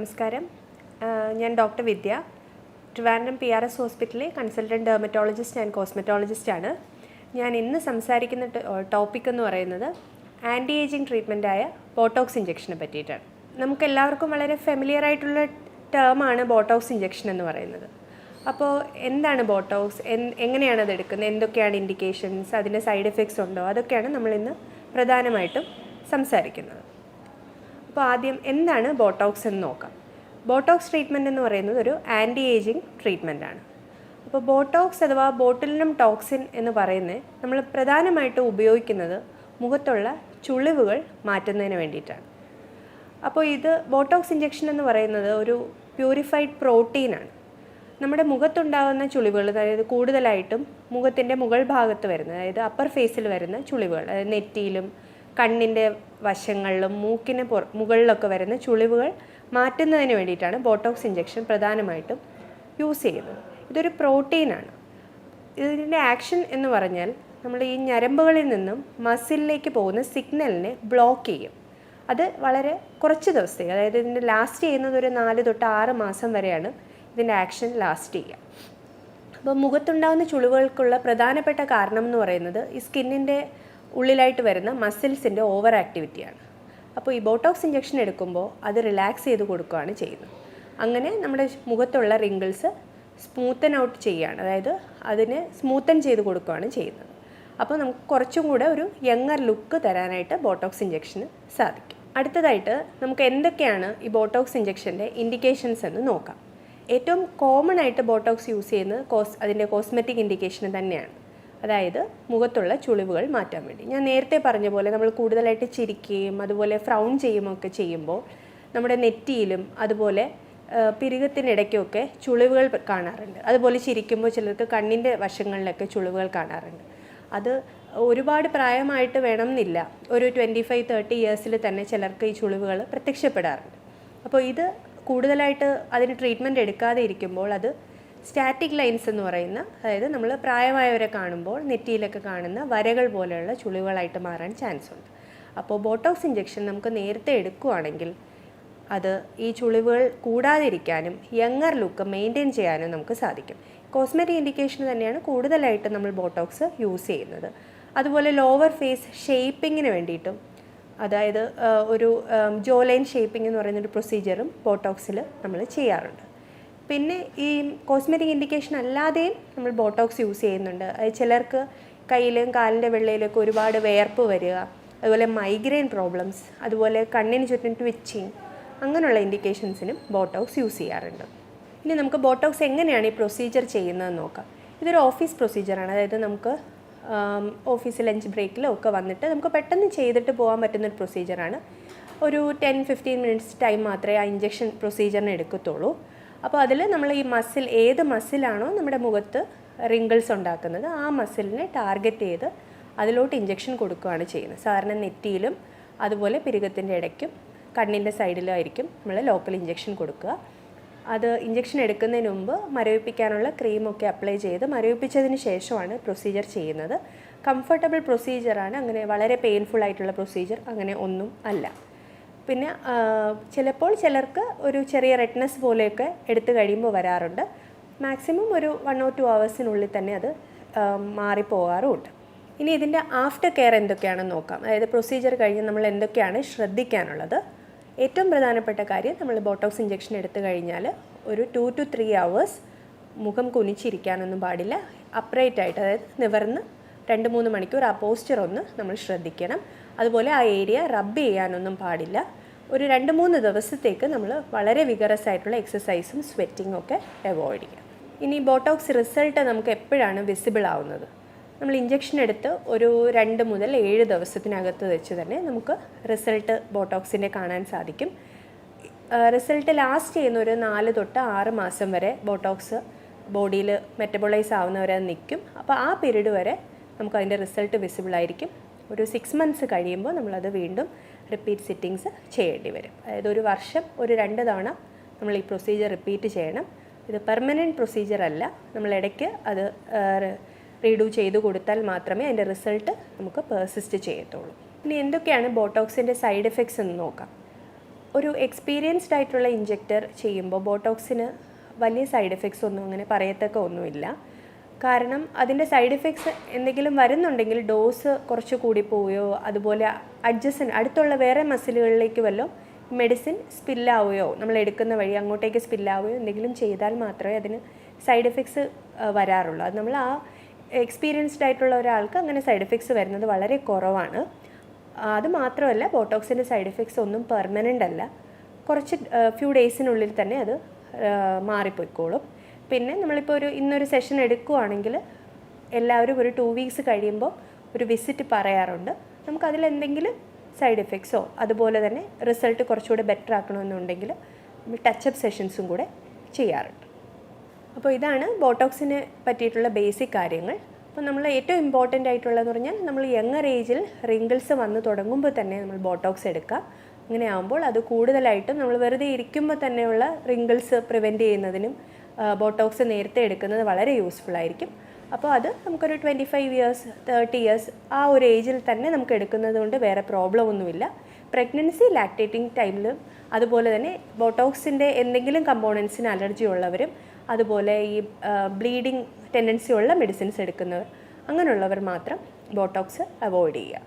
നമസ്കാരം. ഞാൻ doctor Vidya. Trivandrum P R S ഹോസ്പിറ്റലിലെ കൺസൾട്ടന്റ് ഡെർമറ്റോളജിസ്റ്റ് ആൻഡ് കോസ്മെറ്റോളജിസ്റ്റ് ആണ്. ഞാൻ ഇന്ന് സംസാരിക്കുന്ന ടോപ്പിക് എന്ന് പറയുന്നത് ആന്റി ഏജിങ് ട്രീറ്റ്മെന്റായ ബോട്ടോക്സ് ഇഞ്ചക്ഷനെ പറ്റിയിട്ടാണ്. നമുക്ക് എല്ലാവർക്കും വളരെ ഫെമിലിയർ ആയിട്ടുള്ള ടേമാണ് ബോട്ടോക്സ് ഇഞ്ചക്ഷൻ എന്ന് പറയുന്നത്. അപ്പോൾ എന്താണ് ബോട്ടോക്സ്? എങ്ങനെയാണ് അത് എടുക്കുന്നത്? എന്തൊക്കെയാണ് ഇൻഡിക്കേഷൻസ് അതിന്റെ സൈഡ് എഫക്ട്സ് ഉണ്ടോ? അതൊക്കെയാണ് നമ്മളിന്ന് പ്രധാനമായിട്ടും സംസാരിക്കുന്നത്. അപ്പോൾ ആദ്യം എന്താണ് ബോട്ടോക്സ് എന്ന് നോക്കാം. ബോട്ടോക്സ് ട്രീറ്റ്മെന്റ് എന്ന് പറയുന്നത് ഒരു ആന്റി ഏജിങ് ട്രീറ്റ്മെന്റ് ആണ്. അപ്പോൾ ബോട്ടോക്സ് അഥവാ ബോട്ടിലിനും ടോക്സിൻ എന്ന് പറയുന്നത് നമ്മൾ പ്രധാനമായിട്ട് ഉപയോഗിക്കുന്നത് മുഖത്തുള്ള ചുളിവുകൾ മാറ്റുന്നതിന് വേണ്ടിയിട്ടാണ്. അപ്പോൾ ഇത് ബോട്ടോക്സ് ഇഞ്ചക്ഷൻ എന്ന് പറയുന്നത് ഒരു പ്യൂരിഫൈഡ് പ്രോട്ടീനാണ് നമ്മുടെ മുഖത്തുണ്ടാകുന്ന ചുളിവുകൾ അതായത് കൂടുതലായിട്ടും മുഖത്തിന്റെ മുകൾ ഭാഗത്ത് വരുന്ന അതായത് അപ്പർ ഫേസിൽ വരുന്ന ചുളിവുകൾ അതായത് നെറ്റിയിലും കണ്ണിന്റെ വശങ്ങളിലും മൂക്കിന് പുറ മുകളിലൊക്കെ വരുന്ന ചുളിവുകൾ മാറ്റുന്നതിന് വേണ്ടിയിട്ടാണ് ബോട്ടോക്സ് ഇഞ്ചക്ഷൻ പ്രധാനമായിട്ടും യൂസ് ചെയ്യുന്നത്. ഇതൊരു പ്രോട്ടീനാണ്. ഇതിന്റെ ആക്ഷൻ എന്ന് പറഞ്ഞാൽ നമ്മൾ ഈ ഞരമ്പുകളിൽ നിന്നും മസിലിലേക്ക് പോകുന്ന സിഗ്നലിനെ ബ്ലോക്ക് ചെയ്യും. അത് വളരെ കുറച്ച് ദിവസത്തേക്ക് അതായത് ഇതിന്റെ ലാസ്റ്റ് ചെയ്യുന്നത് ഒരു നാല് തൊട്ട് ആറ് മാസം വരെയാണ് ഇതിന്റെ ആക്ഷൻ ലാസ്റ്റ് ചെയ്യുക. അപ്പോൾ മുഖത്തുണ്ടാകുന്ന ചുളിവുകൾക്കുള്ള പ്രധാനപ്പെട്ട കാരണം എന്ന് പറയുന്നത് ഈ സ്കിന്നിന്റെ ഉള്ളിലായിട്ട് വരുന്ന മസിൽസിന്റെ ഓവർ ആക്ടിവിറ്റിയാണ്. അപ്പോൾ ഈ ബോട്ടോക്സ് ഇഞ്ചക്ഷൻ എടുക്കുമ്പോൾ അത് റിലാക്സ് ചെയ്ത് കൊടുക്കുകയാണ് ചെയ്യുന്നത്. അങ്ങനെ നമ്മുടെ മുഖത്തുള്ള റിങ്കിൾസ് സ്മൂത്തൻ ഔട്ട് ചെയ്യുകയാണ്. അതായത് അതിനെ സ്മൂത്തൻ ചെയ്ത് കൊടുക്കുകയാണ് ചെയ്യുന്നത്. അപ്പോൾ നമുക്ക് കുറച്ചും കൂടെ ഒരു യങ്ങർ ലുക്ക് തരാനായിട്ട് ബോട്ടോക്സ് ഇഞ്ചക്ഷന് സാധിക്കും. അടുത്തതായിട്ട് നമുക്ക് എന്തൊക്കെയാണ് ഈ ബോട്ടോക്സ് ഇഞ്ചക്ഷന്റെ ഇൻഡിക്കേഷൻസ് എന്ന് നോക്കാം. ഏറ്റവും കോമൺ ആയിട്ട് ബോട്ടോക്സ് യൂസ് ചെയ്യുന്നത് കോസ് അതിന്റെ കോസ്മെറ്റിക് ഇൻഡിക്കേഷന് തന്നെയാണ്. അതായത് മുഖത്തുള്ള ചുളിവുകൾ മാറ്റാൻ വേണ്ടി. ഞാൻ നേരത്തെ പറഞ്ഞ പോലെ നമ്മൾ കൂടുതലായിട്ട് ചിരിക്കുകയും അതുപോലെ ഫ്രൗൺ ചെയ്യുമൊക്കെ ചെയ്യുമ്പോൾ നമ്മുടെ നെറ്റിയിലും അതുപോലെ പിരികത്തിനിടയ്ക്കൊക്കെ ചുളിവുകൾ കാണാറുണ്ട്. അതുപോലെ ചിരിക്കുമ്പോൾ ചിലർക്ക് കണ്ണിന്റെ വശങ്ങളിലൊക്കെ ചുളിവുകൾ കാണാറുണ്ട്. അത് ഒരുപാട് പ്രായമായിട്ട് വേണം എന്നില്ല ഒരു ട്വന്റി ഫൈവ് തേർട്ടി ഇയേഴ്സിൽ തന്നെ ചിലർക്ക് ഈ ചുളിവുകൾ പ്രത്യക്ഷപ്പെടാറുണ്ട്. അപ്പോൾ ഇത് കൂടുതലായിട്ട് അതിന് ട്രീറ്റ്മെന്റ് എടുക്കാതെ ഇരിക്കുമ്പോൾ അത് സ്റ്റാറ്റിക് ലൈൻസ് എന്ന് പറയുന്ന അതായത് നമ്മൾ പ്രായമായവരെ കാണുമ്പോൾ നെറ്റിയിലൊക്കെ കാണുന്ന വരകൾ പോലെയുള്ള ചുളിവുകളായിട്ട് മാറാൻ ചാൻസ് ഉണ്ട് അപ്പോൾ ബോട്ടോക്സ് ഇഞ്ചക്ഷൻ നമുക്ക് നേരത്തെ എടുക്കുകയാണെങ്കിൽ അത് ഈ ചുളിവുകൾ കൂടാതിരിക്കാനും യങ്ങർ ലുക്ക് മെയിന്റെയിൻ ചെയ്യാനും നമുക്ക് സാധിക്കും. കോസ്മെറ്റിക് ഇൻഡിക്കേഷൻ തന്നെയാണ് കൂടുതലായിട്ട് നമ്മൾ ബോട്ടോക്സ് യൂസ് ചെയ്യുന്നത്. അതുപോലെ ലോവർ ഫേസ് ഷേപ്പിങ്ങിന് വേണ്ടിയിട്ടും അതായത് ഒരു ജോലൈൻ ഷേപ്പിംഗ് എന്ന് പറയുന്ന ഒരു പ്രൊസീജിയറും ബോട്ടോക്സിൽ നമ്മൾ ചെയ്യാറുണ്ട്. പിന്നെ ഈ കോസ്മെറ്റിക് ഇൻഡിക്കേഷൻ അല്ലാതെയും നമ്മൾ ബോട്ടോക്സ് യൂസ് ചെയ്യുന്നുണ്ട്. അത് ചിലർക്ക് കയ്യിലും കാലിന്റെ വെള്ളയിലൊക്കെ ഒരുപാട് വേർപ്പ് വരിക അതുപോലെ മൈഗ്രെയിൻ പ്രോബ്ലംസ് അതുപോലെ കണ്ണിന് ചുറ്റും ട്വിച്ചിങ് അങ്ങനെയുള്ള ഇൻഡിക്കേഷൻസിനും ബോട്ടോക്സ് യൂസ് ചെയ്യാറുണ്ട്. ഇനി നമുക്ക് ബോട്ടോക്സ് എങ്ങനെയാണ് ഈ പ്രൊസീജിയർ ചെയ്യുന്നതെന്ന് നോക്കാം. ഇതൊരു ഓഫീസ് പ്രൊസീജിയറാണ് അതായത് നമുക്ക് ഓഫീസ് ലഞ്ച് ബ്രേക്കിലോ ഒക്കെ വന്നിട്ട് നമുക്ക് പെട്ടെന്ന് ചെയ്തിട്ട് പോകാൻ പറ്റുന്ന ഒരു പ്രൊസീജിയറാണ് ഒരു ടെൻ ഫിഫ്റ്റീൻ മിനിറ്റ്സ് ടൈം മാത്രമേ ആ ഇഞ്ചക്ഷൻ പ്രൊസീജിയറിന് എടുക്കത്തുള്ളൂ. അപ്പോൾ അതിൽ നമ്മൾ ഈ മസിൽ ഏത് മസിലാണോ നമ്മുടെ മുഖത്ത് റിങ്കിൾസ് ഉണ്ടാക്കുന്നത് ആ മസിലിനെ ടാർഗറ്റ് ചെയ്ത് അതിലോട്ട് ഇഞ്ചക്ഷൻ കൊടുക്കുകയാണ് ചെയ്യുന്നത്. സാധാരണ നെറ്റിയിലും അതുപോലെ പിരുകത്തിന്റെ ഇടയ്ക്കും കണ്ണിന്റെ സൈഡിലും ആയിരിക്കും നമ്മൾ ലോക്കൽ ഇഞ്ചക്ഷൻ കൊടുക്കുക. അത് ഇഞ്ചക്ഷൻ എടുക്കുന്നതിന് മുമ്പ് മരവിപ്പിക്കാനുള്ള ക്രീമൊക്കെ അപ്ലൈ ചെയ്ത് മരവിപ്പിച്ചതിന് ശേഷമാണ് പ്രൊസീജിയർ ചെയ്യുന്നത്. കംഫർട്ടബിൾ പ്രൊസീജിയറാണ് അങ്ങനെ വളരെ പെയിൻഫുൾ ആയിട്ടുള്ള പ്രൊസീജിയർ അങ്ങനെ ഒന്നും അല്ല. പിന്നെ ചിലപ്പോൾ ചിലർക്ക് ഒരു ചെറിയ റെഡ്നെസ് പോലെയൊക്കെ എടുത്തു കഴിയുമ്പോൾ വരാറുണ്ട്. മാക്സിമം ഒരു വൺ ഓർ ടു അവേഴ്സിനുള്ളിൽ തന്നെ അത് മാറിപ്പോകാറുമുണ്ട്. ഇനി ഇതിന്റെ ആഫ്റ്റർ കെയർ എന്തൊക്കെയാണെന്ന് നോക്കാം. അതായത് പ്രൊസീജിയർ കഴിഞ്ഞ് നമ്മൾ എന്തൊക്കെയാണ് ശ്രദ്ധിക്കാനുള്ളത്. ഏറ്റവും പ്രധാനപ്പെട്ട കാര്യം നമ്മൾ ബോട്ടോക്സ് ഇഞ്ചെക്ഷൻ എടുത്തു കഴിഞ്ഞാൽ ഒരു ടു ടു ത്രീ അവേഴ്സ് മുഖം കുനിച്ചിരിക്കാനൊന്നും പാടില്ല. അപ്രൈറ്റ് ആയിട്ട് അതായത് നിവർന്ന് രണ്ട് മൂന്ന് മണിക്കൂർ ആ പോസ്റ്റർ ഒന്ന് നമ്മൾ ശ്രദ്ധിക്കണം. അതുപോലെ ആ ഏരിയ റബ്ബ് ചെയ്യാനൊന്നും പാടില്ല. ഒരു രണ്ട് മൂന്ന് ദിവസത്തേക്ക് നമ്മൾ വളരെ വിഗറസ് ആയിട്ടുള്ള എക്സസൈസും സ്വെറ്റിങ്ങും ഒക്കെ അവോയ്ഡ് ചെയ്യാം. ഇനി ബോട്ടോക്സ് റിസൾട്ട് നമുക്ക് എപ്പോഴാണ് വിസിബിൾ ആവുന്നത്? നമ്മൾ ഇഞ്ചക്ഷൻ എടുത്ത് ഒരു രണ്ട് മുതൽ ഏഴ് ദിവസത്തിനകത്ത് വെച്ച് തന്നെ നമുക്ക് റിസൾട്ട് ബോട്ടോക്സിന്റെ കാണാൻ സാധിക്കും. റിസൾട്ട് ലാസ്റ്റ് ചെയ്യുന്ന ഒരു നാല് തൊട്ട് ആറ് മാസം വരെ ബോട്ടോക്സ് ബോഡിയിൽ മെറ്റബോളൈസ് ആവുന്നവരെ നിൽക്കും. അപ്പോൾ ആ പീരീഡ് വരെ നമുക്ക് അതിന്റെ റിസൾട്ട് വിസിബിൾ ആയിരിക്കും. ഒരു സിക്സ് മന്ത്സ് കഴിയുമ്പോൾ നമ്മളത് വീണ്ടും റിപ്പീറ്റ് സിറ്റിങ്സ് ചെയ്യേണ്ടി വരും. അതായത് ഒരു വർഷം ഒരു രണ്ട് തവണ നമ്മൾ ഈ പ്രൊസീജിയർ റിപ്പീറ്റ് ചെയ്യണം. ഇത് പെർമനന്റ് പ്രൊസീജിയർ അല്ല. നമ്മൾ ഇടയ്ക്ക് അത് റീഡു ചെയ്തു കൊടുത്താൽ മാത്രമേ അതിന്റെ റിസൾട്ട് നമുക്ക് പെർസിസ്റ്റ് ചെയ്യത്തുള്ളൂ. ഇനി എന്തൊക്കെയാണ് ബോട്ടോക്സിന്റെ സൈഡ് എഫക്ട്സ് എന്ന് നോക്കാം. ഒരു എക്സ്പീരിയൻസ്ഡ് ആയിട്ടുള്ള ഇഞ്ചക്ടർ ചെയ്യുമ്പോൾ ബോട്ടോക്സിന് വലിയ സൈഡ് എഫക്ട്സ് ഒന്നും അങ്ങനെ പറയത്തക്ക ഒന്നുമില്ല. കാരണം അതിന്റെ സൈഡ് എഫക്ട്സ് എന്തെങ്കിലും വരുന്നുണ്ടെങ്കിൽ ഡോസ് കുറച്ച് കൂടി പോവുകയോ അതുപോലെ അഡ്ജസ്റ്റൻ അടുത്തുള്ള വേറെ മസിലുകളിലേക്ക് വല്ലോ മെഡിസിൻ സ്പില്ലാവുകയോ നമ്മൾ എടുക്കുന്ന വഴി അങ്ങോട്ടേക്ക് സ്പില്ലാവുകയോ എന്തെങ്കിലും ചെയ്താൽ മാത്രമേ അതിന് സൈഡ് എഫക്ട്സ് വരാറുള്ളൂ. അത് നമ്മൾ ആ എക്സ്പീരിയൻസ്ഡ് ആയിട്ടുള്ള ഒരാൾക്ക് അങ്ങനെ സൈഡ് എഫക്ട്സ് വരുന്നത് വളരെ കുറവാണ്. അത് മാത്രമല്ല ബോട്ടോക്സിന്റെ സൈഡ് എഫക്ട്സ് ഒന്നും പെർമനന്റ് അല്ല. കുറച്ച് ഫ്യൂ ഡേയ്സിനുള്ളിൽ തന്നെ അത് മാറിപ്പോയിക്കോളും. പിന്നെ നമ്മളിപ്പോൾ ഒരു ഇന്നൊരു സെഷൻ എടുക്കുവാണെങ്കിൽ എല്ലാവരും ഒരു ടു വീക്സ് കഴിയുമ്പോൾ ഒരു വിസിറ്റ് പറയാറുണ്ട്. നമുക്കതിൽ എന്തെങ്കിലും സൈഡ് എഫക്ട്സോ അതുപോലെ തന്നെ റിസൾട്ട് കുറച്ചുകൂടെ ബെറ്റർ ആക്കണമെന്നുണ്ടെങ്കിൽ നമ്മൾ ടച്ചപ്പ് സെഷൻസും കൂടെ ചെയ്യാറുണ്ട്. അപ്പോൾ ഇതാണ് ബോട്ടോക്സിനെ പറ്റിയിട്ടുള്ള ബേസിക് കാര്യങ്ങൾ. അപ്പോൾ നമ്മൾ ഏറ്റവും ഇമ്പോർട്ടന്റ് ആയിട്ടുള്ളതെന്ന് പറഞ്ഞാൽ നമ്മൾ യങ്ങർ ഏജിൽ റിങ്കിൾസ് വന്ന് തുടങ്ങുമ്പോൾ തന്നെ നമ്മൾ ബോട്ടോക്സ് എടുക്കുക. അങ്ങനെ ആകുമ്പോൾ അത് കൂടുതലായിട്ടും നമ്മൾ വെറുതെ ഇരിക്കുമ്പോൾ തന്നെയുള്ള റിങ്കിൾസ് പ്രിവെന്റ് ചെയ്യുന്നതിനും ബോട്ടോക്സ് നേരത്തെ എടുക്കുന്നത് വളരെ യൂസ്ഫുൾ ആയിരിക്കും. അപ്പോൾ അത് നമുക്കൊരു twenty five years thirty years ആ ഒരു ഏജിൽ തന്നെ നമുക്ക് എടുക്കുന്നത് കൊണ്ട് വേറെ പ്രോബ്ലം ഒന്നുമില്ല. പ്രഗ്നൻസി ലാക്ടേറ്റിംഗ് ടൈമിലും അതുപോലെ തന്നെ ബോട്ടോക്സിന്റെ എന്തെങ്കിലും കമ്പോണൻസിന് അലർജി ഉള്ളവരും അതുപോലെ ഈ ബ്ലീഡിങ് ടെൻഡൻസി ഉള്ള മെഡിസിൻസ് എടുക്കുന്നവർ അങ്ങനെയുള്ളവർ മാത്രം ബോട്ടോക്സ് അവോയ്ഡ് ചെയ്യുക.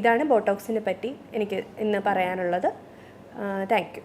ഇതാണ് ബോട്ടോക്സിനെ പറ്റി എനിക്ക് ഇന്ന് പറയാനുള്ളത്. Thank you